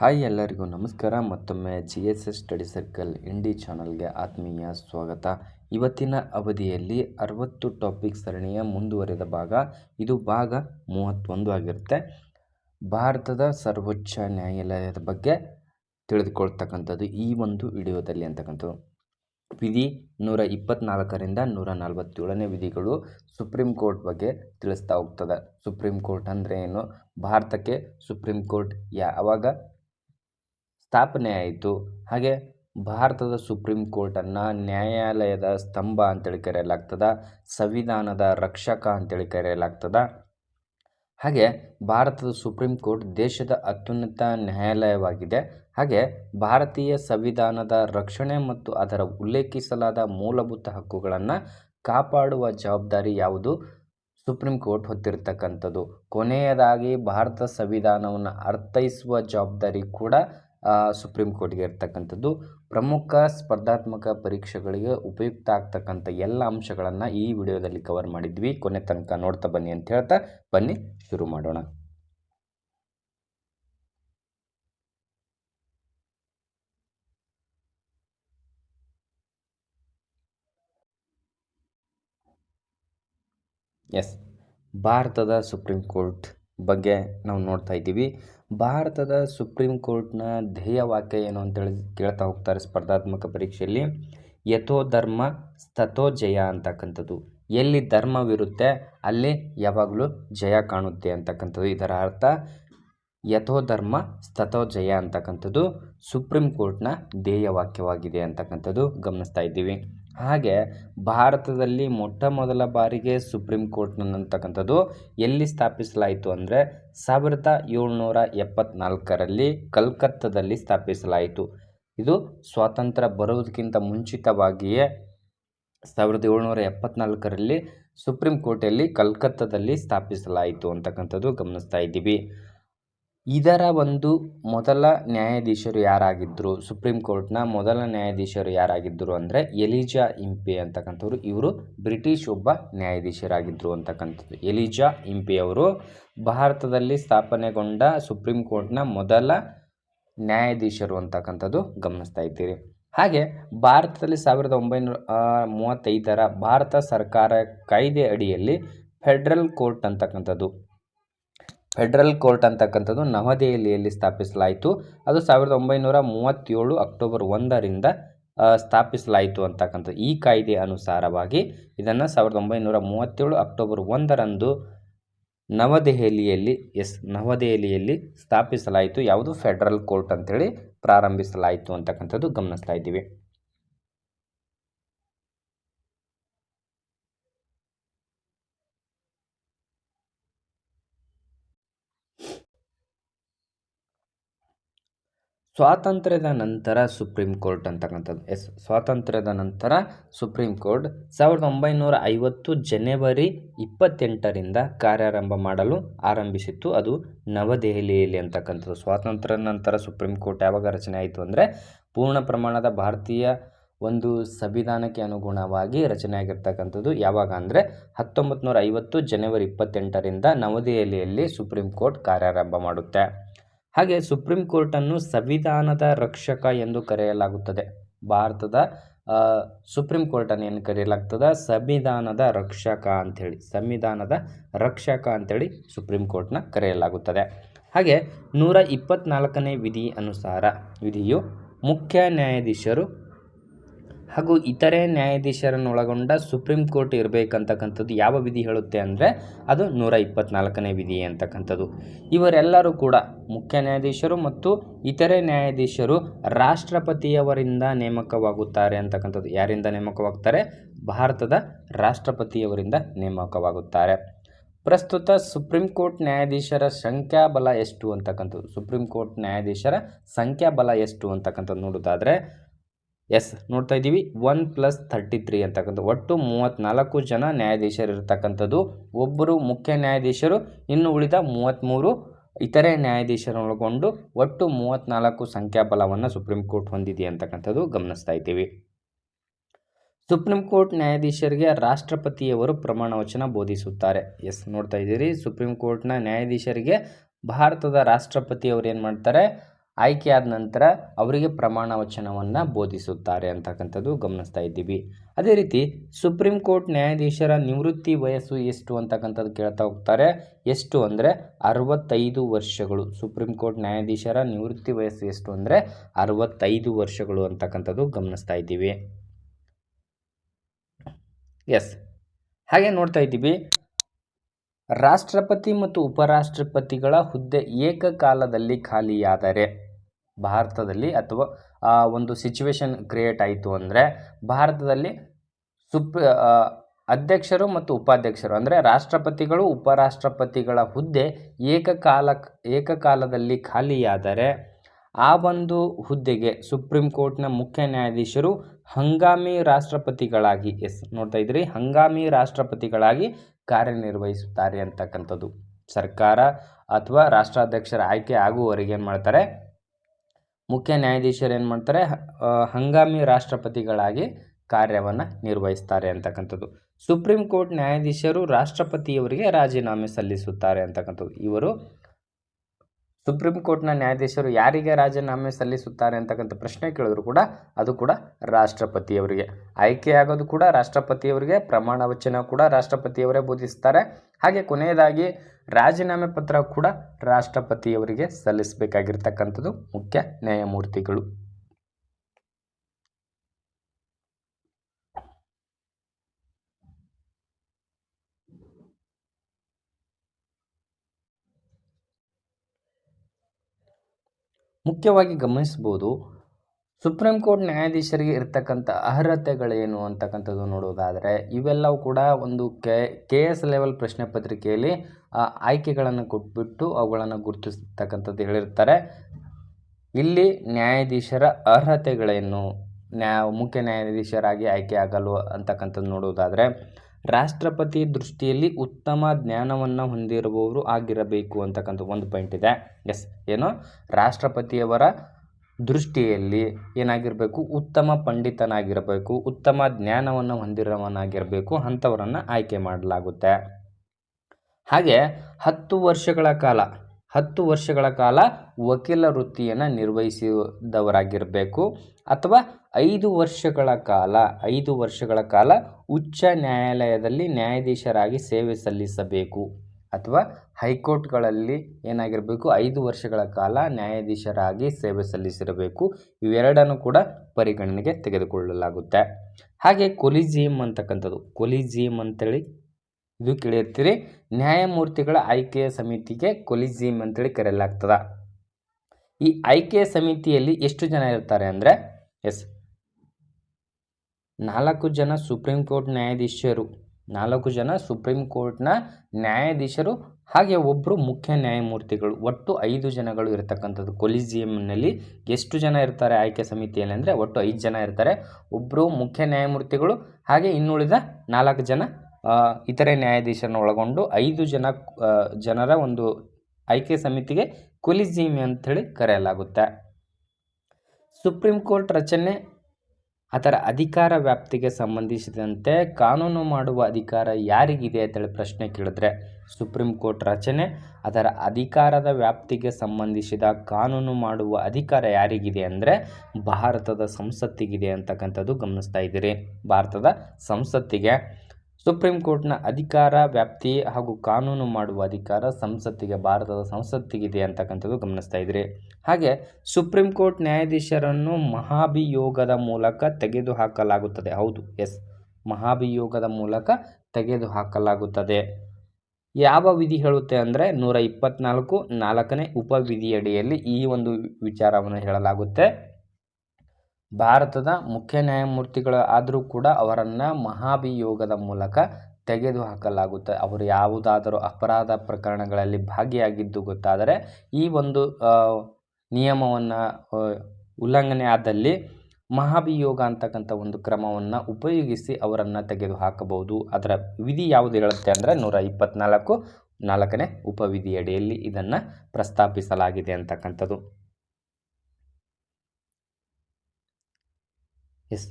Hi ಎಲ್ಲರಿಗೂ ನಮಸ್ಕಾರ. ಮತ್ತೊಮ್ಮೆ G S S study circle ಇಂಡಿ ಚಾನಲ್ಗೆ ಆತ್ಮೀಯ ಸ್ವಾಗತ. ಇವತ್ತಿನ ಅವಧಿಯಲ್ಲಿ ಅರವತ್ತು ಟಾಪಿಕ್ ಸರಣಿಯ ಮುಂದುವರೆದ ಭಾಗ, ಇದು ಭಾಗ ಮೂವತ್ತೊಂದು ಆಗಿರುತ್ತೆ. ಭಾರತದ ಸರ್ವೋಚ್ಚ ನ್ಯಾಯಾಲಯದ ಬಗ್ಗೆ ತಿಳಿದುಕೊಳ್ತಕ್ಕಂಥದ್ದು ಈ ಒಂದು ವಿಡಿಯೋದಲ್ಲಿ ಅಂತಕ್ಕಂಥದ್ದು. ವಿಧಿ ನೂರ ಇಪ್ಪತ್ನಾಲ್ಕರಿಂದ ನೂರ ನಲವತ್ತೇಳನೇ ವಿಧಿಗಳು ಸುಪ್ರೀಂ ಕೋರ್ಟ್ ಬಗ್ಗೆ ತಿಳಿಸ್ತಾ ಹೋಗ್ತದೆ. ಸುಪ್ರೀಂ ಕೋರ್ಟ್ ಅಂದರೆ ಏನು? ಭಾರತಕ್ಕೆ ಸುಪ್ರೀಂ ಕೋರ್ಟ್ ಯಾವಾಗ ಸ್ಥಾಪನೆ ಆಯಿತು. ಹಾಗೆ ಭಾರತದ ಸುಪ್ರೀಂ ಕೋರ್ಟನ್ನು ನ್ಯಾಯಾಲಯದ ಸ್ತಂಭ ಅಂತೇಳಿ ಕರೆಯಲಾಗ್ತದೆ, ಸಂವಿಧಾನದ ರಕ್ಷಕ ಅಂತೇಳಿ ಕರೆಯಲಾಗ್ತದೆ. ಹಾಗೆ ಭಾರತದ ಸುಪ್ರೀಂ ಕೋರ್ಟ್ ದೇಶದ ಅತ್ಯುನ್ನತ ನ್ಯಾಯಾಲಯವಾಗಿದೆ. ಹಾಗೆ ಭಾರತೀಯ ಸಂವಿಧಾನದ ರಕ್ಷಣೆ ಮತ್ತು ಅದರ ಉಲ್ಲೇಖಿಸಲಾದ ಮೂಲಭೂತ ಹಕ್ಕುಗಳನ್ನು ಕಾಪಾಡುವ ಜವಾಬ್ದಾರಿ ಯಾವುದು? ಸುಪ್ರೀಂ ಕೋರ್ಟ್ ಹೊತ್ತಿರ್ತಕ್ಕಂಥದ್ದು. ಕೊನೆಯದಾಗಿ ಭಾರತ ಸಂವಿಧಾನವನ್ನು ಅರ್ಥೈಸುವ ಜವಾಬ್ದಾರಿ ಕೂಡ ಸುಪ್ರೀಂ ಕೋರ್ಟ್ಗೆ ಇರ್ತಕ್ಕಂಥದ್ದು ಪ್ರಮುಖ ಸ್ಪರ್ಧಾತ್ಮಕ ಪರೀಕ್ಷೆಗಳಿಗೆ ಉಪಯುಕ್ತ ಆಗ್ತಕ್ಕಂಥ ಎಲ್ಲ ಅಂಶಗಳನ್ನು ಈ ವಿಡಿಯೋದಲ್ಲಿ ಕವರ್ ಮಾಡಿದ್ವಿ. ಕೊನೆ ತನಕ ನೋಡ್ತಾ ಬನ್ನಿ ಅಂತ ಹೇಳ್ತಾ ಬನ್ನಿ, ಶುರು ಮಾಡೋಣ. ಎಸ್ ಭಾರತದ ಸುಪ್ರೀಂ ಕೋರ್ಟ್ ಬಗ್ಗೆ ನಾವು ನೋಡ್ತಾ ಇದ್ದೀವಿ. ಭಾರತದ ಸುಪ್ರೀಂ ಕೋರ್ಟ್ನ ಧ್ಯೇಯವಾಕ್ಯ ಏನು ಅಂತೇಳಿ ಕೇಳ್ತಾ ಹೋಗ್ತಾರೆ ಸ್ಪರ್ಧಾತ್ಮಕ ಪರೀಕ್ಷೆಯಲ್ಲಿ? ಯಥೋ ಧರ್ಮ ಸ್ಥತೋ ಜಯ ಅಂತಕ್ಕಂಥದ್ದು. ಎಲ್ಲಿ ಧರ್ಮವಿರುತ್ತೆ, ಅಲ್ಲಿ ಯಾವಾಗಲೂ ಜಯ ಕಾಣುತ್ತೆ ಅಂತಕ್ಕಂಥದ್ದು. ಇದರ ಅರ್ಥ, ಯಥೋ ಧರ್ಮ ಸ್ಥತೋ ಜಯ ಅಂತಕ್ಕಂಥದ್ದು ಸುಪ್ರೀಂ ಕೋರ್ಟ್ನ ಧ್ಯೇಯವಾಕ್ಯವಾಗಿದೆ ಅಂತಕ್ಕಂಥದ್ದು ಗಮನಿಸ್ತಾ ಇದ್ದೀವಿ. ಹಾಗೆ ಭಾರತದಲ್ಲಿ ಮೊಟ್ಟ ಮೊದಲ ಬಾರಿಗೆ ಸುಪ್ರೀಂ ಕೋರ್ಟ್ನಂತಕ್ಕಂಥದ್ದು ಎಲ್ಲಿ ಸ್ಥಾಪಿಸಲಾಯಿತು ಅಂದರೆ ಸಾವಿರದ ಏಳ್ನೂರ ಎಪ್ಪತ್ನಾಲ್ಕರಲ್ಲಿ ಕಲ್ಕತ್ತಾದಲ್ಲಿ ಸ್ಥಾಪಿಸಲಾಯಿತು. ಇದು ಸ್ವಾತಂತ್ರ್ಯ ಬರೋದಕ್ಕಿಂತ ಮುಂಚಿತವಾಗಿಯೇ ಸಾವಿರದ ಏಳ್ನೂರ ಎಪ್ಪತ್ನಾಲ್ಕರಲ್ಲಿ ಸುಪ್ರೀಂ ಕೋರ್ಟಲ್ಲಿ ಕಲ್ಕತ್ತಾದಲ್ಲಿ ಸ್ಥಾಪಿಸಲಾಯಿತು ಅಂತಕ್ಕಂಥದ್ದು ಗಮನಿಸ್ತಾ ಇದ್ದೀವಿ. ಇದರ ಒಂದು ಮೊದಲ ನ್ಯಾಯಾಧೀಶರು ಯಾರಾಗಿದ್ದರು ಸುಪ್ರೀಂ ಕೋರ್ಟ್ನ ಮೊದಲ ನ್ಯಾಯಾಧೀಶರು ಯಾರಾಗಿದ್ದರು ಅಂದರೆ ಎಲಿಜಾ ಇಂಪೆ ಅಂತಕ್ಕಂಥವ್ರು. ಇವರು ಬ್ರಿಟಿಷ್ ಒಬ್ಬ ನ್ಯಾಯಾಧೀಶರಾಗಿದ್ದರು ಅಂತಕ್ಕಂಥದ್ದು. ಎಲಿಜಾ ಇಂಪಿ ಅವರು ಭಾರತದಲ್ಲಿ ಸ್ಥಾಪನೆಗೊಂಡ ಸುಪ್ರೀಂ ಕೋರ್ಟ್ನ ಮೊದಲ ನ್ಯಾಯಾಧೀಶರು ಅಂತಕ್ಕಂಥದ್ದು ಗಮನಿಸ್ತಾ ಇದ್ದೀರಿ. ಹಾಗೆ ಭಾರತದಲ್ಲಿ ಸಾವಿರದ ಒಂಬೈನೂರ ಮೂವತ್ತೈದರ ಭಾರತ ಸರ್ಕಾರ ಕಾಯ್ದೆ ಅಡಿಯಲ್ಲಿ ಫೆಡ್ರಲ್ ಕೋರ್ಟ್ ಅಂತಕ್ಕಂಥದ್ದು ಫೆಡ್ರಲ್ ಕೋರ್ಟ್ ಅಂತಕ್ಕಂಥದ್ದು ನವದೆಹಲಿಯಲ್ಲಿ ಸ್ಥಾಪಿಸಲಾಯಿತು. ಅದು ಸಾವಿರದ ಒಂಬೈನೂರ ಮೂವತ್ತೇಳು ಅಕ್ಟೋಬರ್ ಒಂದರಿಂದ ಸ್ಥಾಪಿಸಲಾಯಿತು ಅಂತಕ್ಕಂಥದ್ದು. ಈ ಕಾಯ್ದೆ ಅನುಸಾರವಾಗಿ ಇದನ್ನು ಸಾವಿರದ ಒಂಬೈನೂರ ಮೂವತ್ತೇಳು ಅಕ್ಟೋಬರ್ ಒಂದರಂದು ನವದೆಹಲಿಯಲ್ಲಿ, ಎಸ್, ನವದೆಹಲಿಯಲ್ಲಿ ಸ್ಥಾಪಿಸಲಾಯಿತು. ಯಾವುದು? ಫೆಡ್ರಲ್ ಕೋರ್ಟ್ ಅಂತೇಳಿ ಪ್ರಾರಂಭಿಸಲಾಯಿತು ಅಂತಕ್ಕಂಥದ್ದು ಗಮನಿಸ್ತಾ ಇದ್ದೀವಿ. ಸ್ವಾತಂತ್ರ್ಯದ ನಂತರ ಸುಪ್ರೀಂ ಕೋರ್ಟ್ ಅಂತಕ್ಕಂಥದ್ದು. ಎಸ್, ಸ್ವಾತಂತ್ರ್ಯದ ನಂತರ ಸುಪ್ರೀಂ ಕೋರ್ಟ್ ಸಾವಿರದ ಒಂಬೈನೂರ ಐವತ್ತು ಜನವರಿ ಇಪ್ಪತ್ತೆಂಟರಿಂದ ಕಾರ್ಯಾರಂಭ ಮಾಡಲು ಆರಂಭಿಸಿತ್ತು. ಅದು ನವದೆಹಲಿಯಲ್ಲಿ ಅಂತಕ್ಕಂಥದ್ದು. ಸ್ವಾತಂತ್ರ್ಯ ನಂತರ ಸುಪ್ರೀಂ ಕೋರ್ಟ್ ಯಾವಾಗ ರಚನೆ ಆಯಿತು ಅಂದರೆ ಪೂರ್ಣ ಪ್ರಮಾಣದ ಭಾರತೀಯ ಒಂದು ಸಂವಿಧಾನಕ್ಕೆ ಅನುಗುಣವಾಗಿ ರಚನೆ ಆಗಿರ್ತಕ್ಕಂಥದ್ದು. ಯಾವಾಗ ಅಂದರೆ ಹತ್ತೊಂಬತ್ತು ನೂರ ಐವತ್ತು ಜನವರಿ ಇಪ್ಪತ್ತೆಂಟರಿಂದ ನವದೆಹಲಿಯಲ್ಲಿ ಸುಪ್ರೀಂ ಕೋರ್ಟ್ ಕಾರ್ಯಾರಂಭ ಮಾಡುತ್ತೆ. ಹಾಗೆ ಸುಪ್ರೀಂ ಕೋರ್ಟನ್ನು ಸಂವಿಧಾನದ ರಕ್ಷಕ ಎಂದು ಕರೆಯಲಾಗುತ್ತದೆ. ಭಾರತದ ಸುಪ್ರೀಂ ಕೋರ್ಟನ್ನು ಏನು ಕರೆಯಲಾಗ್ತದೆ? ಸಂವಿಧಾನದ ರಕ್ಷಕ ಅಂಥೇಳಿ, ಸಂವಿಧಾನದ ರಕ್ಷಕ ಅಂಥೇಳಿ ಸುಪ್ರೀಂ ಕೋರ್ಟ್ನ ಕರೆಯಲಾಗುತ್ತದೆ. ಹಾಗೆ ನೂರ ಇಪ್ಪತ್ತ್ನಾಲ್ಕನೇ ವಿಧಿ ಅನುಸಾರ, ವಿಧಿಯು ಮುಖ್ಯ ನ್ಯಾಯಾಧೀಶರು ಹಾಗೂ ಇತರೆ ನ್ಯಾಯಾಧೀಶರನ್ನು ಒಳಗೊಂಡ ಸುಪ್ರೀಂ ಕೋರ್ಟ್ ಇರಬೇಕಂತಕ್ಕಂಥದ್ದು ಯಾವ ವಿಧಿ ಹೇಳುತ್ತೆ ಅಂದರೆ ಅದು ನೂರ ಇಪ್ಪತ್ತ್ನಾಲ್ಕನೇ ವಿಧಿ ಅಂತಕ್ಕಂಥದ್ದು. ಇವರೆಲ್ಲರೂ ಕೂಡ ಮುಖ್ಯ ನ್ಯಾಯಾಧೀಶರು ಮತ್ತು ಇತರೆ ನ್ಯಾಯಾಧೀಶರು ರಾಷ್ಟ್ರಪತಿಯವರಿಂದ ನೇಮಕವಾಗುತ್ತಾರೆ ಅಂತಕ್ಕಂಥದ್ದು. ಯಾರಿಂದ ನೇಮಕವಾಗ್ತಾರೆ? ಭಾರತದ ರಾಷ್ಟ್ರಪತಿಯವರಿಂದ ನೇಮಕವಾಗುತ್ತಾರೆ. ಪ್ರಸ್ತುತ ಸುಪ್ರೀಂ ಕೋರ್ಟ್ ನ್ಯಾಯಾಧೀಶರ ಸಂಖ್ಯಾಬಲ ಎಷ್ಟು ಅಂತಕ್ಕಂಥದ್ದು. ಸುಪ್ರೀಂ ಕೋರ್ಟ್ ನ್ಯಾಯಾಧೀಶರ ಸಂಖ್ಯಾಬಲ ಎಷ್ಟು ಅಂತಕ್ಕಂಥದ್ದು ನೋಡೋದಾದರೆ ಎಸ್, ನೋಡ್ತಾ ಇದ್ದೀವಿ. ಒನ್ ಪ್ಲಸ್ ಥರ್ಟಿ ತ್ರೀ ಅಂತಕ್ಕಂಥ ಒಟ್ಟು ಮೂವತ್ತ್ನಾಲ್ಕು ಜನ ನ್ಯಾಯಾಧೀಶರು ಇರತಕ್ಕಂಥದ್ದು ಒಬ್ಬರು ಮುಖ್ಯ ನ್ಯಾಯಾಧೀಶರು, ಇನ್ನು ಉಳಿದ ಮೂವತ್ತ್ಮೂರು ಇತರೆ ನ್ಯಾಯಾಧೀಶರನ್ನೊಳಗೊಂಡು ಒಟ್ಟು ಮೂವತ್ತ್ನಾಲ್ಕು ಸಂಖ್ಯಾಬಲವನ್ನು ಸುಪ್ರೀಂ ಕೋರ್ಟ್ ಹೊಂದಿದೆ ಅಂತಕ್ಕಂಥದ್ದು ಗಮನಿಸ್ತಾ ಇದ್ದೀವಿ. ಸುಪ್ರೀಂ ಕೋರ್ಟ್ ನ್ಯಾಯಾಧೀಶರಿಗೆ ರಾಷ್ಟ್ರಪತಿಯವರು ಪ್ರಮಾಣ ವಚನ ಬೋಧಿಸುತ್ತಾರೆ. ಎಸ್, ನೋಡ್ತಾ ಇದ್ದೀರಿ. ಸುಪ್ರೀಂ ಕೋರ್ಟ್ನ ನ್ಯಾಯಾಧೀಶರಿಗೆ ಭಾರತದ ರಾಷ್ಟ್ರಪತಿಯವರು ಏನು ಮಾಡ್ತಾರೆ? ಆಯ್ಕೆಯಾದ ನಂತರ ಅವರಿಗೆ ಪ್ರಮಾಣ ವಚನವನ್ನು ಬೋಧಿಸುತ್ತಾರೆ ಅಂತಕ್ಕಂಥದ್ದು ಗಮನಿಸ್ತಾ ಇದ್ದೀವಿ. ಅದೇ ರೀತಿ ಸುಪ್ರೀಂ ಕೋರ್ಟ್ ನ್ಯಾಯಾಧೀಶರ ನಿವೃತ್ತಿ ವಯಸ್ಸು ಎಷ್ಟು ಅಂತಕ್ಕಂಥದ್ದು ಕೇಳ್ತಾ ಹೋಗ್ತಾರೆ. ಎಷ್ಟು ಅಂದರೆ ಅರವತ್ತೈದು ವರ್ಷಗಳು. ಸುಪ್ರೀಂ ಕೋರ್ಟ್ ನ್ಯಾಯಾಧೀಶರ ನಿವೃತ್ತಿ ವಯಸ್ಸು ಎಷ್ಟು ಅಂದರೆ ಅರವತ್ತೈದು ವರ್ಷಗಳು ಅಂತಕ್ಕಂಥದ್ದು ಗಮನಿಸ್ತಾ ಇದ್ದೀವಿ. ಎಸ್ ಹಾಗೆ ನೋಡ್ತಾ ಇದ್ದೀವಿ. ರಾಷ್ಟ್ರಪತಿ ಮತ್ತು ಉಪರಾಷ್ಟ್ರಪತಿಗಳ ಹುದ್ದೆ ಏಕಕಾಲದಲ್ಲಿ ಖಾಲಿಯಾದರೆ ಭಾರತದಲ್ಲಿ ಅಥವಾ ಒಂದು ಸಿಚುವೇಶನ್ ಕ್ರಿಯೇಟ್ ಆಯಿತು ಅಂದರೆ ಭಾರತದಲ್ಲಿ ಸುಪ್ ಅಧ್ಯಕ್ಷರು ಮತ್ತು ಉಪಾಧ್ಯಕ್ಷರು ಅಂದರೆ ರಾಷ್ಟ್ರಪತಿಗಳು, ಉಪರಾಷ್ಟ್ರಪತಿಗಳ ಹುದ್ದೆ ಏಕಕಾಲ ಏಕಕಾಲದಲ್ಲಿ ಖಾಲಿಯಾದರೆ ಆ ಒಂದು ಹುದ್ದೆಗೆ ಸುಪ್ರೀಂ ಕೋರ್ಟ್ನ ಮುಖ್ಯ ನ್ಯಾಯಾಧೀಶರು ಹಂಗಾಮಿ ರಾಷ್ಟ್ರಪತಿಗಳಾಗಿ, ಎಸ್, ನೋಡ್ತಾ ಇದ್ರಿ ಹಂಗಾಮಿ ರಾಷ್ಟ್ರಪತಿಗಳಾಗಿ ಕಾರ್ಯನಿರ್ವಹಿಸುತ್ತಾರೆ ಅಂತಕ್ಕಂಥದ್ದು. ಸರ್ಕಾರ ಅಥವಾ ರಾಷ್ಟ್ರಾಧ್ಯಕ್ಷರ ಆಯ್ಕೆ ಆಗುವವರೆಗೆ ಏನು ಮಾಡ್ತಾರೆ? ಮುಖ್ಯ ನ್ಯಾಯಾಧೀಶರು ಏನು ಮಾಡ್ತಾರೆ? ಹಂಗಾಮಿ ರಾಷ್ಟ್ರಪತಿಗಳಾಗಿ ಕಾರ್ಯವನ್ನು ನಿರ್ವಹಿಸ್ತಾರೆ ಅಂತಕ್ಕಂಥದ್ದು. ಸುಪ್ರೀಂ ಕೋರ್ಟ್ ನ್ಯಾಯಾಧೀಶರು ರಾಷ್ಟ್ರಪತಿಯವರಿಗೆ ರಾಜೀನಾಮೆ ಸಲ್ಲಿಸುತ್ತಾರೆ ಅಂತಕ್ಕಂಥದ್ದು. ಇವರು ಸುಪ್ರೀಂ ಕೋರ್ಟ್ನ ನ್ಯಾಯಾಧೀಶರು ಯಾರಿಗೆ ರಾಜೀನಾಮೆ ಸಲ್ಲಿಸುತ್ತಾರೆ ಅಂತಕ್ಕಂಥ ಪ್ರಶ್ನೆ ಕೇಳಿದ್ರು ಕೂಡ ಅದು ಕೂಡ ರಾಷ್ಟ್ರಪತಿಯವರಿಗೆ. ಆಯ್ಕೆಯಾಗೋದು ಕೂಡ ರಾಷ್ಟ್ರಪತಿಯವರಿಗೆ, ಪ್ರಮಾಣ ವಚನ ಕೂಡ ರಾಷ್ಟ್ರಪತಿಯವರೇ ಬೋಧಿಸ್ತಾರೆ. ಹಾಗೆ ಕೊನೆಯದಾಗಿ ರಾಜೀನಾಮೆ ಪತ್ರ ಕೂಡ ರಾಷ್ಟ್ರಪತಿಯವರಿಗೆ ಸಲ್ಲಿಸಬೇಕಾಗಿರ್ತಕ್ಕಂಥದ್ದು ಮುಖ್ಯ ನ್ಯಾಯಮೂರ್ತಿಗಳು. ಮುಖ್ಯವಾಗಿ ಗಮನಿಸ್ಬೋದು ಸುಪ್ರೀಂ ಕೋರ್ಟ್ ನ್ಯಾಯಾಧೀಶರಿಗೆ ಇರತಕ್ಕಂಥ ಅರ್ಹತೆಗಳೇನು ಅಂತಕ್ಕಂಥದ್ದು ನೋಡೋದಾದರೆ ಇವೆಲ್ಲವೂ ಕೂಡ ಒಂದು ಕೆ ಕೆ ಎಸ್ ಲೆವೆಲ್ ಪ್ರಶ್ನೆ ಪತ್ರಿಕೆಯಲ್ಲಿ ಆಯ್ಕೆಗಳನ್ನು ಕೊಟ್ಬಿಟ್ಟು ಅವುಗಳನ್ನು ಗುರುತಿಸ್ತಕ್ಕಂಥದ್ದು ಹೇಳಿರ್ತಾರೆ ಇಲ್ಲಿ ನ್ಯಾಯಾಧೀಶರ ಅರ್ಹತೆಗಳೇನು ನ್ಯಾ ಮುಖ್ಯ ನ್ಯಾಯಾಧೀಶರಾಗಿ ಆಯ್ಕೆ ಆಗಲು ಅಂತಕ್ಕಂಥದ್ದು ನೋಡುವುದಾದರೆ, ರಾಷ್ಟ್ರಪತಿ ದೃಷ್ಟಿಯಲ್ಲಿ ಉತ್ತಮ ಜ್ಞಾನವನ್ನು ಹೊಂದಿರುವವರು ಆಗಿರಬೇಕು ಅಂತಕ್ಕಂಥ ಒಂದು ಪಾಯಿಂಟ್ ಇದೆ. ಎಸ್ ಏನು? ರಾಷ್ಟ್ರಪತಿಯವರ ದೃಷ್ಟಿಯಲ್ಲಿ ಏನಾಗಿರಬೇಕು? ಉತ್ತಮ ಪಂಡಿತನಾಗಿರಬೇಕು, ಉತ್ತಮ ಜ್ಞಾನವನ್ನು ಹೊಂದಿರುವವನಾಗಿರಬೇಕು ಅಂಥವರನ್ನು ಆಯ್ಕೆ ಮಾಡಲಾಗುತ್ತೆ. ಹಾಗೆ ಹತ್ತು ವರ್ಷಗಳ ಕಾಲ, ಹತ್ತು ವರ್ಷಗಳ ಕಾಲ ವಕೀಲ ವೃತ್ತಿಯನ್ನು ನಿರ್ವಹಿಸಿದವರಾಗಿರಬೇಕು ಅಥವಾ ಐದು ವರ್ಷಗಳ ಕಾಲ, ಐದು ವರ್ಷಗಳ ಕಾಲ ಉಚ್ಚ ನ್ಯಾಯಾಲಯದಲ್ಲಿ ನ್ಯಾಯಾಧೀಶರಾಗಿ ಸೇವೆ ಸಲ್ಲಿಸಬೇಕು ಅಥವಾ ಹೈಕೋರ್ಟ್ಗಳಲ್ಲಿ ಏನಾಗಿರಬೇಕು, ಐದು ವರ್ಷಗಳ ಕಾಲ ನ್ಯಾಯಾಧೀಶರಾಗಿ ಸೇವೆ ಸಲ್ಲಿಸಿರಬೇಕು. ಇವೆರಡನ್ನು ಕೂಡ ಪರಿಗಣನೆಗೆ ತೆಗೆದುಕೊಳ್ಳಲಾಗುತ್ತೆ. ಹಾಗೆ ಕೊಲಿಜಿಯಂ ಅಂತಕ್ಕಂಥದ್ದು, ಕೊಲಿಜಿಯಂ ಅಂತೇಳಿ ಇದು ಕೇಳಿರ್ತೀರಿ. ನ್ಯಾಯಮೂರ್ತಿಗಳ ಆಯ್ಕೆಯ ಸಮಿತಿಗೆ ಕೊಲಿಜಿಯಂ ಅಂತೇಳಿ ಕರೆಯಲಾಗ್ತದ. ಈ ಆಯ್ಕೆಯ ಸಮಿತಿಯಲ್ಲಿ ಎಷ್ಟು ಜನ ಇರ್ತಾರೆ ಅಂದರೆ, ಎಸ್, ನಾಲ್ಕು ಜನ ಸುಪ್ರೀಂ ಕೋರ್ಟ್ ನ್ಯಾಯಾಧೀಶರು, ನಾಲ್ಕು ಜನ ಸುಪ್ರೀಂ ಕೋರ್ಟ್ನ ನ್ಯಾಯಾಧೀಶರು, ಹಾಗೆ ಒಬ್ಬರು ಮುಖ್ಯ ನ್ಯಾಯಮೂರ್ತಿಗಳು, ಒಟ್ಟು ಐದು ಜನಗಳು ಇರತಕ್ಕಂಥದ್ದು ಕೊಲಿಜಿಯಂನಲ್ಲಿ. ಎಷ್ಟು ಜನ ಇರ್ತಾರೆ ಆಯ್ಕೆ ಸಮಿತಿಯಲ್ಲಿ ಅಂದರೆ, ಒಟ್ಟು ಐದು ಜನ ಇರ್ತಾರೆ. ಒಬ್ಬರು ಮುಖ್ಯ ನ್ಯಾಯಮೂರ್ತಿಗಳು, ಹಾಗೆ ಇನ್ನುಳಿದ ನಾಲ್ಕು ಜನ ಇತರೆ ನ್ಯಾಯಾಧೀಶರನ್ನು ಒಳಗೊಂಡು ಐದು ಜನ ಜನರ ಒಂದು ಆಯ್ಕೆ ಸಮಿತಿಗೆ ಕೊಲಿಜಿಯಂ ಅಂಥೇಳಿ ಕರೆಯಲಾಗುತ್ತೆ. ಸುಪ್ರೀಂ ಕೋರ್ಟ್ ರಚನೆ ಅದರ ಅಧಿಕಾರ ವ್ಯಾಪ್ತಿಗೆ ಸಂಬಂಧಿಸಿದಂತೆ ಕಾನೂನು ಮಾಡುವ ಅಧಿಕಾರ ಯಾರಿಗಿದೆ ಅಂತೇಳಿ ಪ್ರಶ್ನೆ ಕೇಳಿದ್ರೆ ಸುಪ್ರೀಂ ಕೋರ್ಟ್ ರಚನೆ ಅದರ ಅಧಿಕಾರದ ವ್ಯಾಪ್ತಿಗೆ ಸಂಬಂಧಿಸಿದ ಕಾನೂನು ಮಾಡುವ ಅಧಿಕಾರ ಯಾರಿಗಿದೆ ಅಂದರೆ ಭಾರತದ ಸಂಸತ್ತಿಗಿದೆ ಅಂತಕ್ಕಂಥದ್ದು ಗಮನಿಸ್ತಾ ಇದ್ದೀರಿ. ಭಾರತದ ಸಂಸತ್ತಿಗೆ. ಸುಪ್ರೀಂ ಕೋರ್ಟ್ನ ಅಧಿಕಾರ, ವ್ಯಾಪ್ತಿ ಹಾಗೂ ಕಾನೂನು ಮಾಡುವ ಅಧಿಕಾರ ಸಂಸತ್ತಿಗೆ, ಭಾರತದ ಸಂಸತ್ತಿಗಿದೆ ಅಂತಕ್ಕಂಥದ್ದು ಗಮನಿಸ್ತಾ ಇದ್ರಿ. ಹಾಗೆ ಸುಪ್ರೀಂ ಕೋರ್ಟ್ ನ್ಯಾಯಾಧೀಶರನ್ನು ಮಹಾಭಿಯೋಗದ ಮೂಲಕ ತೆಗೆದುಹಾಕಲಾಗುತ್ತದೆ. ಹೌದು, ಎಸ್, ಮಹಾಭಿಯೋಗದ ಮೂಲಕ ತೆಗೆದುಹಾಕಲಾಗುತ್ತದೆ. ಯಾವ ವಿಧಿ ಹೇಳುತ್ತೆ ಅಂದರೆ ನೂರ ಇಪ್ಪತ್ನಾಲ್ಕು ನಾಲ್ಕನೇ ಉಪವಿಧಿಯಡಿಯಲ್ಲಿ ಈ ಒಂದು ವಿಚಾರವನ್ನು ಹೇಳಲಾಗುತ್ತೆ. ಭಾರತದ ಮುಖ್ಯ ನ್ಯಾಯಮೂರ್ತಿಗಳು ಆದರೂ ಕೂಡ ಅವರನ್ನು ಮಹಾಭಿಯೋಗದ ಮೂಲಕ ತೆಗೆದುಹಾಕಲಾಗುತ್ತೆ. ಅವರು ಯಾವುದಾದರೂ ಅಪರಾಧ ಪ್ರಕರಣಗಳಲ್ಲಿ ಭಾಗಿಯಾಗಿದ್ದು ಗೊತ್ತಾದರೆ ಈ ಒಂದು ನಿಯಮವನ್ನು ಉಲ್ಲಂಘನೆ ಆದಲ್ಲಿ ಮಹಾಭಿಯೋಗ ಅಂತಕ್ಕಂಥ ಒಂದು ಕ್ರಮವನ್ನು ಉಪಯೋಗಿಸಿ ಅವರನ್ನು ತೆಗೆದು ಹಾಕಬಹುದು ಅದರ ವಿಧಿ ಯಾವುದು ಹೇಳುತ್ತೆ ಅಂದರೆ ನೂರ ಇಪ್ಪತ್ತ್ನಾಲ್ಕು ನಾಲ್ಕನೇ ಉಪವಿಧಿಯಡಿಯಲ್ಲಿ ಇದನ್ನು ಪ್ರಸ್ತಾಪಿಸಲಾಗಿದೆ ಅಂತಕ್ಕಂಥದ್ದು. ಎಸ್.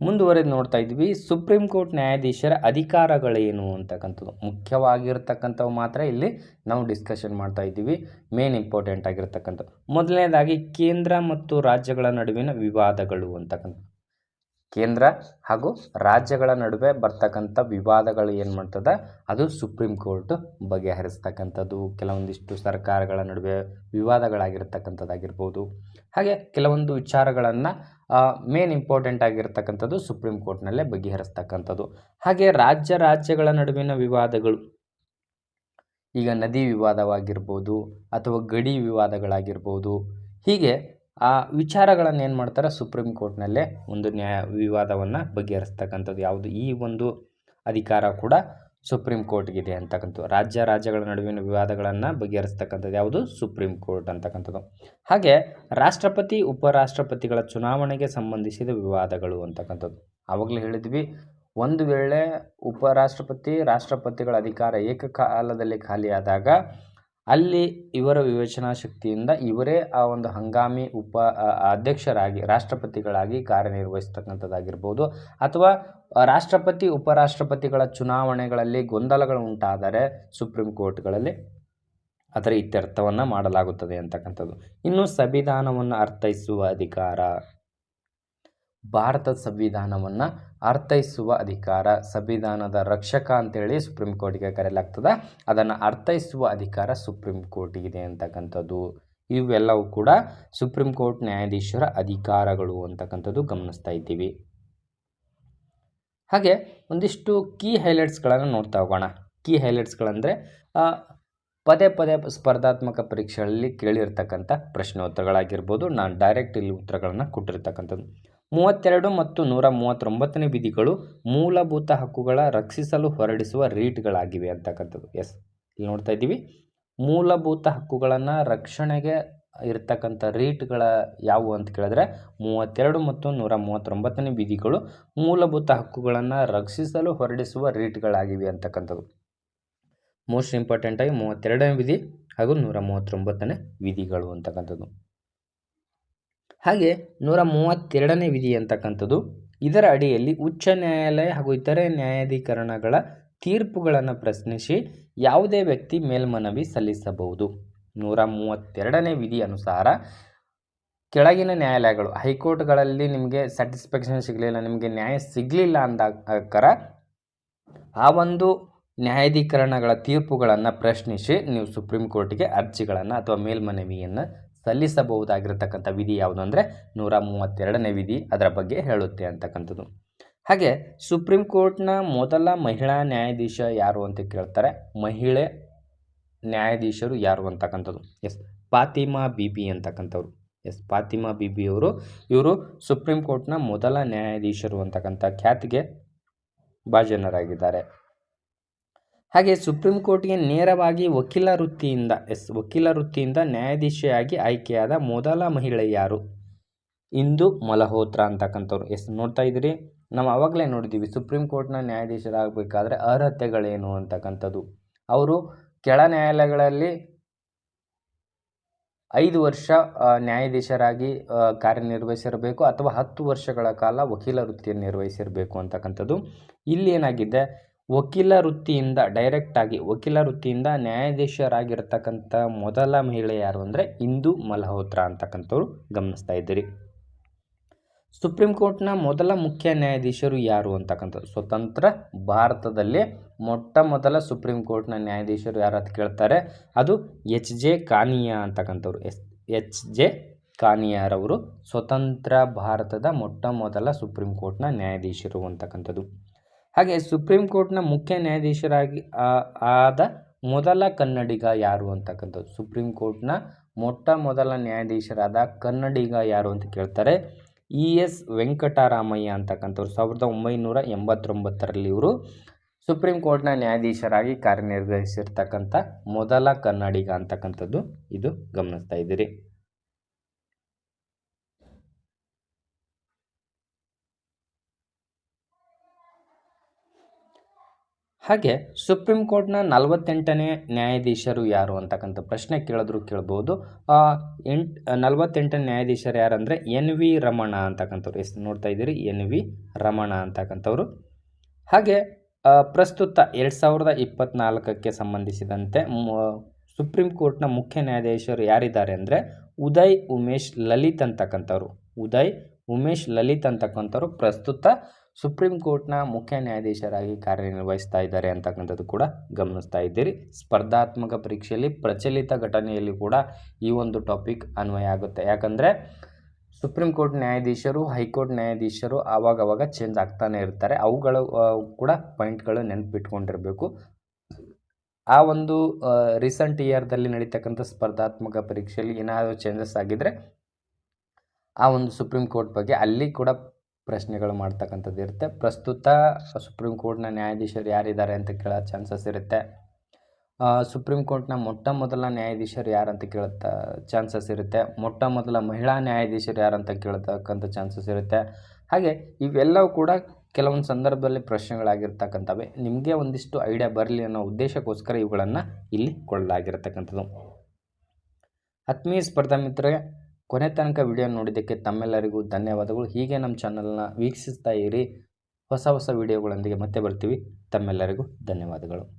ಮುಂದುವರೆದು ನೋಡ್ತಾ ಇದ್ವಿ, ಸುಪ್ರೀಂ ಕೋರ್ಟ್ ನ್ಯಾಯಾಧೀಶರ ಅಧಿಕಾರಗಳೇನು ಅಂತಕ್ಕಂಥದ್ದು. ಮುಖ್ಯವಾಗಿರ್ತಕ್ಕಂಥವು ಮಾತ್ರ ಇಲ್ಲಿ ನಾವು ಡಿಸ್ಕಷನ್ ಮಾಡ್ತಾ ಇದ್ದೀವಿ ಮೇನ್ ಇಂಪಾರ್ಟೆಂಟ್ ಆಗಿರ್ತಕ್ಕಂಥದ್ದು. ಮೊದಲನೇದಾಗಿ, ಕೇಂದ್ರ ಮತ್ತು ರಾಜ್ಯಗಳ ನಡುವಿನ ವಿವಾದಗಳು ಅಂತಕ್ಕಂಥ ಕೇಂದ್ರ ಹಾಗೂ ರಾಜ್ಯಗಳ ನಡುವೆ ಬರ್ತಕ್ಕಂಥ ವಿವಾದಗಳು ಏನು ಮಾಡ್ತದೆ, ಅದು ಸುಪ್ರೀಂ ಕೋರ್ಟ್ ಬಗೆಹರಿಸ್ತಕ್ಕಂಥದ್ದು. ಕೆಲವೊಂದಿಷ್ಟು ಸರ್ಕಾರಗಳ ನಡುವೆ ವಿವಾದಗಳಾಗಿರ್ತಕ್ಕಂಥದ್ದಾಗಿರ್ಬೋದು. ಹಾಗೆ ಕೆಲವೊಂದು ವಿಚಾರಗಳನ್ನು ಮೇನ್ ಇಂಪಾರ್ಟೆಂಟ್ ಆಗಿರ್ತಕ್ಕಂಥದ್ದು ಸುಪ್ರೀಂ ಕೋರ್ಟ್ನಲ್ಲೇ ಬಗೆಹರಿಸ್ತಕ್ಕಂಥದ್ದು. ಹಾಗೆ ರಾಜ್ಯ ರಾಜ್ಯಗಳ ನಡುವಿನ ವಿವಾದಗಳು. ಈಗ ನದಿ ವಿವಾದವಾಗಿರ್ಬೋದು ಅಥವಾ ಗಡಿ ವಿವಾದಗಳಾಗಿರ್ಬೋದು. ಹೀಗೆ ಆ ವಿಚಾರಗಳನ್ನು ಏನು ಮಾಡ್ತಾರೆ ಸುಪ್ರೀಂ ಕೋರ್ಟ್ನಲ್ಲೇ ಒಂದು ನ್ಯಾಯ ವಿವಾದವನ್ನು ಬಗೆಹರಿಸ್ತಕ್ಕಂಥದ್ದು. ಯಾವುದು ಈ ಒಂದು ಅಧಿಕಾರ ಕೂಡ ಸುಪ್ರೀಂ ಕೋರ್ಟ್ಗಿದೆ ಅಂತಕ್ಕಂಥದ್ದು. ರಾಜ್ಯ ರಾಜ್ಯಗಳ ನಡುವಿನ ವಿವಾದಗಳನ್ನು ಬಗೆಹರಿಸ್ತಕ್ಕಂಥದ್ದು ಯಾವುದು? ಸುಪ್ರೀಂ ಕೋರ್ಟ್ ಅಂತಕ್ಕಂಥದ್ದು. ಹಾಗೆ ರಾಷ್ಟ್ರಪತಿ, ಉಪರಾಷ್ಟ್ರಪತಿಗಳ ಚುನಾವಣೆಗೆ ಸಂಬಂಧಿಸಿದ ವಿವಾದಗಳು ಅಂತಕ್ಕಂಥದ್ದು. ಆವಾಗಲೇ ಹೇಳಿದ್ವಿ, ಒಂದು ವೇಳೆ ಉಪರಾಷ್ಟ್ರಪತಿ, ರಾಷ್ಟ್ರಪತಿಗಳ ಅಧಿಕಾರ ಏಕಕಾಲದಲ್ಲಿ ಖಾಲಿಯಾದಾಗ ಅಲ್ಲಿ ಇವರ ವಿವೇಚನಾ ಶಕ್ತಿಯಿಂದ ಇವರೇ ಆ ಒಂದು ಹಂಗಾಮಿ ಉಪ ಅಧ್ಯಕ್ಷರಾಗಿ, ರಾಷ್ಟ್ರಪತಿಗಳಾಗಿ ಕಾರ್ಯನಿರ್ವಹಿಸ್ತಕ್ಕಂಥದ್ದಾಗಿರ್ಬೋದು. ಅಥವಾ ರಾಷ್ಟ್ರಪತಿ, ಉಪರಾಷ್ಟ್ರಪತಿಗಳ ಚುನಾವಣೆಗಳಲ್ಲಿ ಗೊಂದಲಗಳು ಉಂಟಾದರೆ ಸುಪ್ರೀಂ ಕೋರ್ಟ್ಗಳಲ್ಲಿ ಅದರ ಇತ್ಯರ್ಥವನ್ನು ಮಾಡಲಾಗುತ್ತದೆ ಅಂತಕ್ಕಂಥದ್ದು. ಇನ್ನು ಸಂವಿಧಾನವನ್ನು ಅರ್ಥೈಸುವ ಅಧಿಕಾರ, ಭಾರತದ ಸಂವಿಧಾನವನ್ನು ಅರ್ಥೈಸುವ ಅಧಿಕಾರ ಸಂವಿಧಾನದ ರಕ್ಷಕ ಅಂತೇಳಿ ಸುಪ್ರೀಂ ಕೋರ್ಟಿಗೆ ಕರೆಯಲಾಗ್ತದೆ. ಅದನ್ನು ಅರ್ಥೈಸುವ ಅಧಿಕಾರ ಸುಪ್ರೀಂ ಕೋರ್ಟಿಗಿದೆ ಅಂತಕ್ಕಂಥದ್ದು. ಇವೆಲ್ಲವೂ ಕೂಡ ಸುಪ್ರೀಂ ಕೋರ್ಟ್ ನ್ಯಾಯಾಧೀಶರ ಅಧಿಕಾರಗಳು ಅಂತಕ್ಕಂಥದ್ದು ಗಮನಿಸ್ತಾ ಇದ್ದೀವಿ. ಹಾಗೆ ಒಂದಿಷ್ಟು ಕೀ ಹೈಲೈಟ್ಸ್ಗಳನ್ನು ನೋಡ್ತಾ ಹೋಗೋಣ. ಕೀ ಹೈಲೈಟ್ಸ್ಗಳಂದರೆ ಪದೇ ಪದೇ ಸ್ಪರ್ಧಾತ್ಮಕ ಪರೀಕ್ಷೆಗಳಲ್ಲಿ ಕೇಳಿರ್ತಕ್ಕಂಥ ಪ್ರಶ್ನೋತ್ತರಗಳಾಗಿರ್ಬೋದು, ನಾನು ಡೈರೆಕ್ಟ್ ಇಲ್ಲಿ ಉತ್ತರಗಳನ್ನು ಕೊಟ್ಟಿರ್ತಕ್ಕಂಥದ್ದು. ಮೂವತ್ತೆರಡು ಮತ್ತು ನೂರ ಮೂವತ್ತೊಂಬತ್ತನೇ ವಿಧಿಗಳು ಮೂಲಭೂತ ಹಕ್ಕುಗಳ ರಕ್ಷಿಸಲು ಹೊರಡಿಸುವ ರೀಟ್ಗಳಾಗಿವೆ ಅಂತಕ್ಕಂಥದ್ದು. ಎಸ್, ಇಲ್ಲಿ ನೋಡ್ತಾ ಇದ್ದೀವಿ. ಮೂಲಭೂತ ಹಕ್ಕುಗಳನ್ನು ರಕ್ಷಣೆಗೆ ಇರ್ತಕ್ಕಂಥ ರೀಟ್ಗಳ ಯಾವುವು ಅಂತ ಕೇಳಿದ್ರೆ, ಮೂವತ್ತೆರಡು ಮತ್ತು ನೂರ ಮೂವತ್ತೊಂಬತ್ತನೇ ವಿಧಿಗಳು ಮೂಲಭೂತ ಹಕ್ಕುಗಳನ್ನು ರಕ್ಷಿಸಲು ಹೊರಡಿಸುವ ರೀಟ್ಗಳಾಗಿವೆ ಅಂತಕ್ಕಂಥದ್ದು. ಮೋಸ್ಟ್ ಇಂಪಾರ್ಟೆಂಟಾಗಿ ಮೂವತ್ತೆರಡನೇ ವಿಧಿ ಹಾಗೂ ನೂರ ಮೂವತ್ತೊಂಬತ್ತನೇ ವಿಧಿಗಳು ಅಂತಕ್ಕಂಥದ್ದು. ಹಾಗೆ ನೂರ ಮೂವತ್ತೆರಡನೇ ವಿಧಿ ಅಂತಕ್ಕಂಥದ್ದು. ಇದರ ಅಡಿಯಲ್ಲಿ ಉಚ್ಚ ನ್ಯಾಯಾಲಯ ಹಾಗೂ ಇತರೆ ನ್ಯಾಯಾಧೀಕರಣಗಳ ತೀರ್ಪುಗಳನ್ನು ಪ್ರಶ್ನಿಸಿ ಯಾವುದೇ ವ್ಯಕ್ತಿ ಮೇಲ್ಮನವಿ ಸಲ್ಲಿಸಬಹುದು. ನೂರ ಮೂವತ್ತೆರಡನೇ ವಿಧಿ ಅನುಸಾರ ಕೆಳಗಿನ ನ್ಯಾಯಾಲಯಗಳು, ಹೈಕೋರ್ಟ್ಗಳಲ್ಲಿ ನಿಮಗೆ ಸ್ಯಾಟಿಸ್ಫ್ಯಾಕ್ಷನ್ ಸಿಗಲಿಲ್ಲ, ನಿಮಗೆ ನ್ಯಾಯ ಸಿಗಲಿಲ್ಲ ಅಂದಾಕರ ಆ ಒಂದು ನ್ಯಾಯಾಧೀಕರಣಗಳ ತೀರ್ಪುಗಳನ್ನು ಪ್ರಶ್ನಿಸಿ ನೀವು ಸುಪ್ರೀಂ ಕೋರ್ಟಿಗೆ ಅರ್ಜಿಗಳನ್ನು ಅಥವಾ ಮೇಲ್ಮನವಿಯನ್ನು ಸಲ್ಲಿಸಬಹುದಾಗಿರತಕ್ಕಂಥ ವಿಧಿ ಯಾವುದು ಅಂದರೆ ನೂರ ಮೂವತ್ತೆರಡನೇ ವಿಧಿ ಅದರ ಬಗ್ಗೆ ಹೇಳುತ್ತೆ ಅಂತಕ್ಕಂಥದ್ದು. ಹಾಗೆ ಸುಪ್ರೀಂ ಕೋರ್ಟ್ನ ಮೊದಲ ಮಹಿಳಾ ನ್ಯಾಯಾಧೀಶ ಯಾರು ಅಂತ ಕೇಳ್ತಾರೆ. ಮಹಿಳೆ ನ್ಯಾಯಾಧೀಶರು ಯಾರು ಅಂತಕ್ಕಂಥದ್ದು. ಎಸ್ ಫಾತಿಮಾ ಬಿಬಿ ಅಂತಕ್ಕಂಥವ್ರು. ಎಸ್ ಫಾತಿಮಾ ಬಿಬಿಯವರು ಇವರು ಸುಪ್ರೀಂ ಕೋರ್ಟ್ನ ಮೊದಲ ನ್ಯಾಯಾಧೀಶರು ಅಂತಕ್ಕಂಥ ಖ್ಯಾತಿಗೆ ಭಾಜನರಾಗಿದ್ದಾರೆ. ಹಾಗೆ ಸುಪ್ರೀಂ ಕೋರ್ಟ್ಗೆ ನೇರವಾಗಿ ವಕೀಲ ವೃತ್ತಿಯಿಂದ, ಎಸ್, ವಕೀಲ ವೃತ್ತಿಯಿಂದ ನ್ಯಾಯಾಧೀಶೆಯಾಗಿ ಆಯ್ಕೆಯಾದ ಮೊದಲ ಮಹಿಳೆ ಯಾರು? ಇಂದು ಮಲಹೋತ್ರ ಅಂತಕ್ಕಂಥವ್ರು. ಎಸ್, ನೋಡ್ತಾ ಇದ್ದೀರಿ? ನಾವು ಆವಾಗಲೇ ನೋಡಿದ್ದೀವಿ, ಸುಪ್ರೀಂ ಕೋರ್ಟ್ನ ನ್ಯಾಯಾಧೀಶರಾಗಬೇಕಾದ್ರೆ ಅರ್ಹತೆಗಳೇನು ಅಂತಕ್ಕಂಥದ್ದು. ಅವರು ಕೆಳ ನ್ಯಾಯಾಲಯಗಳಲ್ಲಿ ಐದು ವರ್ಷ ನ್ಯಾಯಾಧೀಶರಾಗಿ ಕಾರ್ಯನಿರ್ವಹಿಸಿರಬೇಕು ಅಥವಾ ಹತ್ತು ವರ್ಷಗಳ ಕಾಲ ವಕೀಲ ವೃತ್ತಿಯನ್ನು ನಿರ್ವಹಿಸಿರಬೇಕು ಅಂತಕ್ಕಂಥದ್ದು. ಇಲ್ಲಿ ಏನಾಗಿದೆ? ವಕೀಲ ವೃತ್ತಿಯಿಂದ ಡೈರೆಕ್ಟಾಗಿ ವಕೀಲ ವೃತ್ತಿಯಿಂದ ನ್ಯಾಯಾಧೀಶರಾಗಿರ್ತಕ್ಕಂಥ ಮೊದಲ ಮಹಿಳೆ ಯಾರು ಅಂದರೆ ಇಂದು ಮಲ್ಹೋತ್ರಾ ಅಂತಕ್ಕಂಥವ್ರು ಗಮನಿಸ್ತಾ ಇದ್ದೀರಿ. ಸುಪ್ರೀಂ ಕೋರ್ಟ್ನ ಮೊದಲ ಮುಖ್ಯ ನ್ಯಾಯಾಧೀಶರು ಯಾರು ಅಂತಕ್ಕಂಥದ್ದು ಸ್ವತಂತ್ರ ಭಾರತದಲ್ಲಿ ಮೊಟ್ಟ ಮೊದಲ ಸುಪ್ರೀಂ ಕೋರ್ಟ್ನ ನ್ಯಾಯಾಧೀಶರು ಯಾರು ಅಂತ ಕೇಳ್ತಾರೆ, ಅದು ಎಚ್ ಜೆ ಕಾನಿಯಾ ಅಂತಕ್ಕಂಥವ್ರು. ಎಸ್, ಎಚ್ ಜೆ ಕಾನಿಯಾರವರು ಸ್ವತಂತ್ರ ಭಾರತದ ಮೊಟ್ಟ ಮೊದಲ ಸುಪ್ರೀಂ ಕೋರ್ಟ್ನ ನ್ಯಾಯಾಧೀಶರು ಅಂತಕ್ಕಂಥದ್ದು. ಹಾಗೆ ಸುಪ್ರೀಂ ಕೋರ್ಟ್ನ ಮುಖ್ಯ ನ್ಯಾಯಾಧೀಶರಾಗಿ ಆದ ಮೊದಲ ಕನ್ನಡಿಗ ಯಾರು ಅಂತಕ್ಕಂಥದ್ದು? ಸುಪ್ರೀಂ ಕೋರ್ಟ್ನ ಮೊಟ್ಟ ಮೊದಲ ನ್ಯಾಯಾಧೀಶರಾದ ಕನ್ನಡಿಗ ಯಾರು ಅಂತ ಕೇಳ್ತಾರೆ. ಇ ಎಸ್ ವೆಂಕಟರಾಮಯ್ಯ ಅಂತಕ್ಕಂಥವ್ರು, ಸಾವಿರದ ಒಂಬೈನೂರ ಎಂಬತ್ತೊಂಬತ್ತರಲ್ಲಿ ಇವರು ಸುಪ್ರೀಂ ಕೋರ್ಟ್ನ ನ್ಯಾಯಾಧೀಶರಾಗಿ ಕಾರ್ಯನಿರ್ವಹಿಸಿರ್ತಕ್ಕಂಥ ಮೊದಲ ಕನ್ನಡಿಗ ಅಂತಕ್ಕಂಥದ್ದು. ಇದು ಗಮನಿಸ್ತಾ ಇದ್ದೀರಿ. ಹಾಗೆ ಸುಪ್ರೀಂ ಕೋರ್ಟ್ನ ನಲವತ್ತೆಂಟನೇ ನ್ಯಾಯಾಧೀಶರು ಯಾರು ಅಂತಕ್ಕಂಥ ಪ್ರಶ್ನೆ ಕೇಳಿದ್ರು ಕೇಳ್ಬೋದು. ಎಂಟು ನಲವತ್ತೆಂಟನೇ ನ್ಯಾಯಾಧೀಶರು ಯಾರಂದರೆ ಎನ್ ವಿ ರಮಣ ಅಂತಕ್ಕಂಥವ್ರು. ಎಷ್ಟು ನೋಡ್ತಾ ಇದ್ದೀರಿ, ಎನ್ ವಿ ರಮಣ ಅಂತಕ್ಕಂಥವ್ರು. ಹಾಗೆ ಪ್ರಸ್ತುತ ಎರಡು ಸಾವಿರದ ಇಪ್ಪತ್ತ್ನಾಲ್ಕಕ್ಕೆ ಸಂಬಂಧಿಸಿದಂತೆ ಸುಪ್ರೀಂ ಕೋರ್ಟ್ನ ಮುಖ್ಯ ನ್ಯಾಯಾಧೀಶರು ಯಾರಿದ್ದಾರೆ ಅಂದರೆ ಉದಯ್ ಉಮೇಶ್ ಲಲಿತ್ ಅಂತಕ್ಕಂಥವ್ರು. ಉದಯ್ ಉಮೇಶ್ ಲಲಿತ್ ಅಂತಕ್ಕಂಥವ್ರು ಪ್ರಸ್ತುತ ಸುಪ್ರೀಂ ಕೋರ್ಟ್ನ ಮುಖ್ಯ ನ್ಯಾಯಾಧೀಶರಾಗಿ ಕಾರ್ಯನಿರ್ವಹಿಸ್ತಾ ಇದ್ದಾರೆ ಅಂತಕ್ಕಂಥದ್ದು ಕೂಡ ಗಮನಿಸ್ತಾ ಇದ್ದೀರಿ. ಸ್ಪರ್ಧಾತ್ಮಕ ಪರೀಕ್ಷೆಯಲ್ಲಿ ಪ್ರಚಲಿತ ಘಟನೆಯಲ್ಲಿ ಕೂಡ ಈ ಒಂದು ಟಾಪಿಕ್ ಅನ್ವಯ ಆಗುತ್ತೆ. ಯಾಕಂದರೆ ಸುಪ್ರೀಂ ಕೋರ್ಟ್ ನ್ಯಾಯಾಧೀಶರು, ಹೈಕೋರ್ಟ್ ನ್ಯಾಯಾಧೀಶರು ಆವಾಗವಾಗ ಚೇಂಜ್ ಆಗ್ತಾನೆ ಇರ್ತಾರೆ. ಅವುಗಳು ಕೂಡ ಪಾಯಿಂಟ್ಗಳು ನೆನಪಿಟ್ಕೊಂಡಿರಬೇಕು. ಆ ಒಂದು ರೀಸೆಂಟ್ ಇಯರ್ದಲ್ಲಿ ನಡೀತಕ್ಕಂಥ ಸ್ಪರ್ಧಾತ್ಮಕ ಪರೀಕ್ಷೆಯಲ್ಲಿ ಏನಾದರೂ ಚೇಂಜಸ್ ಆಗಿದ್ದರೆ ಆ ಒಂದು ಸುಪ್ರೀಂ ಕೋರ್ಟ್ ಬಗ್ಗೆ ಅಲ್ಲಿ ಕೂಡ ಪ್ರಶ್ನೆಗಳು ಮಾಡ್ತಕ್ಕಂಥದ್ದು ಇರುತ್ತೆ. ಪ್ರಸ್ತುತ ಸುಪ್ರೀಂ ಕೋರ್ಟ್ನ ನ್ಯಾಯಾಧೀಶರು ಯಾರಿದ್ದಾರೆ ಅಂತ ಕೇಳೋ ಚಾನ್ಸಸ್ ಇರುತ್ತೆ. ಸುಪ್ರೀಂ ಕೋರ್ಟ್ನ ಮೊಟ್ಟ ಮೊದಲ ನ್ಯಾಯಾಧೀಶರು ಯಾರಂತ ಕೇಳುತ್ತ ಚಾನ್ಸಸ್ ಇರುತ್ತೆ. ಮೊಟ್ಟ ಮೊದಲ ಮಹಿಳಾ ನ್ಯಾಯಾಧೀಶರು ಯಾರಂತ ಕೇಳ್ತಕ್ಕಂಥ ಚಾನ್ಸಸ್ ಇರುತ್ತೆ. ಹಾಗೆ ಇವೆಲ್ಲವೂ ಕೂಡ ಕೆಲವೊಂದು ಸಂದರ್ಭದಲ್ಲಿ ಪ್ರಶ್ನೆಗಳಾಗಿರ್ತಕ್ಕಂಥವೆ. ನಿಮಗೆ ಒಂದಿಷ್ಟು ಐಡಿಯಾ ಬರಲಿ ಅನ್ನೋ ಉದ್ದೇಶಕ್ಕೋಸ್ಕರ ಇವುಗಳನ್ನು ಇಲ್ಲಿ ಕೊಡಲಾಗಿರತಕ್ಕಂಥದ್ದು ಆತ್ಮೀಯ ಸ್ಪರ್ಧಾ ಮಿತ್ರರೇ ಕೊನೆ ತನಕ ವಿಡಿಯೋ ನೋಡಿದ್ದಕ್ಕೆ ತಮ್ಮೆಲ್ಲರಿಗೂ ಧನ್ಯವಾದಗಳು. ಹೀಗೆ ನಮ್ಮ ಚಾನಲ್ನ ವೀಕ್ಷಿಸ್ತಾ ಇರಿ. ಹೊಸ ಹೊಸ ವಿಡಿಯೋಗಳೊಂದಿಗೆ ಮತ್ತೆ ಬರ್ತೀವಿ. ತಮ್ಮೆಲ್ಲರಿಗೂ ಧನ್ಯವಾದಗಳು.